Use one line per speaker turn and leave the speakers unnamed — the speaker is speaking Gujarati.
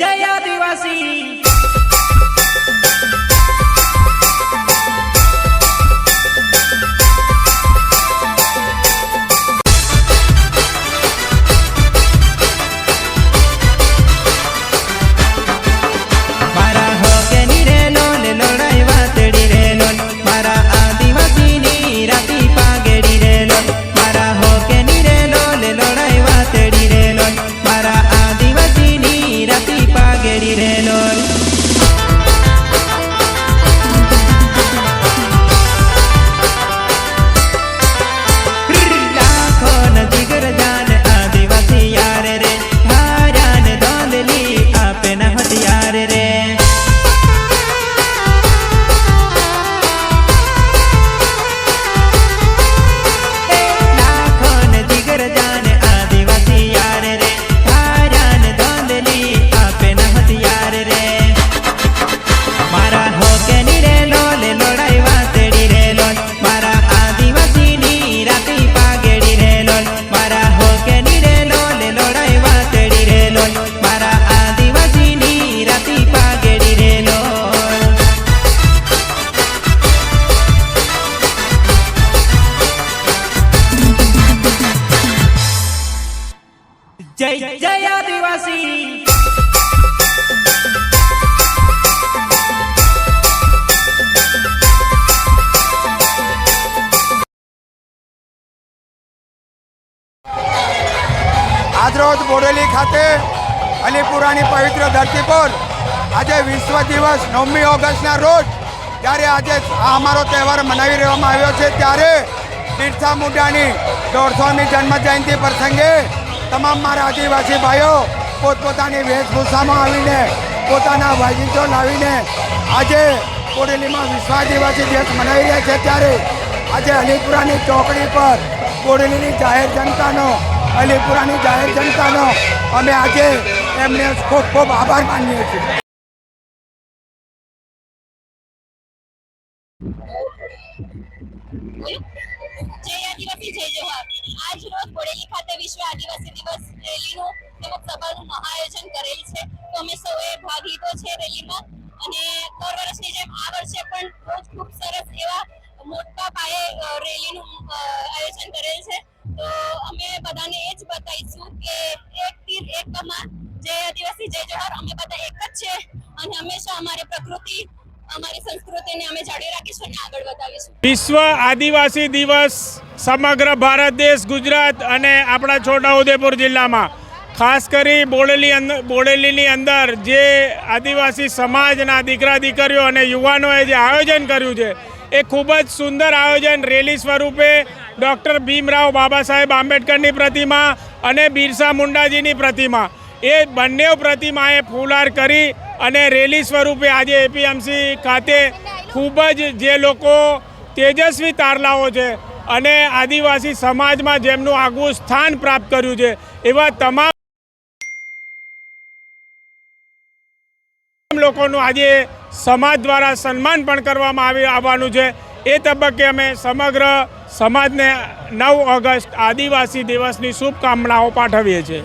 જય આદિવાસી.
આજરોજ બોડેલી ખાતે અલીપુરાની પવિત્ર ધરતી પર આજે વિશ્વ દિવસ નવમી ઓગસ્ટના રોજ જ્યારે આજે આ અમારો તહેવાર મનાવી રહેવામાં આવ્યો છે ત્યારે બિરસા મુંડાની દોઢસોમી જન્મ જયંતિ પ્રસંગે તમામ મારા આદિવાસી ભાઈઓ પોતપોતાની વેશભૂષામાં આવીને, પોતાના વાજીચો લાવીને આજે બોડેલીમાં વિશ્વ આદિવાસી દિવસ મનાવી રહ્યા છે ત્યારે આજે અલીપુરાની ચોકડી પર બોડેલીની જાહેર જનતાનો, અલીપુરાની જાહેર જનતાનો અમે આજે એમને ખૂબ ખૂબ આભાર માનીએ છીએ.
જય આદિવાસી, જય જવાહર. આજ રોજ બોડેલી ખાતે વિશ્વ આદિવાસી દિવસ રેલીનું તેમજ સભાનું મહાઆયોજન કરેલ છે. તો અમે સૌએ ભાગ લીધો છે રેલીમાં. અને દર વર્ષની જેમ આ વર્ષે પણ રોજ ખૂબ સરસ એવા મોટા પાયે રેલીનું આયોજન કરેલ છે. તો અમે બધાને એ જ બતાવીશું કે એક તીર એક કમાન, જય આદિવાસી, જય જવાહર. અમે બધા એક જ છે. અને હંમેશા અમારે પ્રકૃતિ
વિશ્વ આદિવાસી દિવસ સમગ્ર ભારત દેશ, ગુજરાત અને આપણા છોટાઉદેપુર જિલ્લામાં. ખાસ કરી બોડેલી અંદર બોડેલીની અંદર જે આદિવાસી સમાજના દીકરા દીકરીઓ અને યુવાનોએ જે આયોજન કર્યું છે, એ ખૂબ જ સુંદર આયોજન રેલી સ્વરૂપે ડૉક્ટર ભીમરાવ બાબા સાહેબ આંબેડકરની પ્રતિમા અને બિરસા મુંડાજીની પ્રતિમા. એ બંને પ્રતિમાએ ફૂલાર કરી અને રેલી સ્વરૂપે આજે એપીએમસી ખાતે ખૂબ જ જે લોકો તેજસ્વી તારલાઓ છે અને આદિવાસી સમાજમાં જેમનું આગવું સ્થાન પ્રાપ્ત કર્યું છે, એવા તમામ લોકોનું આજે સમાજ દ્વારા સન્માન પણ કરવામાં આવી આવવાનું છે. એ તબક્કે અમે સમગ્ર સમાજને નવ ઓગસ્ટ આદિવાસી દિવસની શુભકામનાઓ પાઠવીએ છીએ.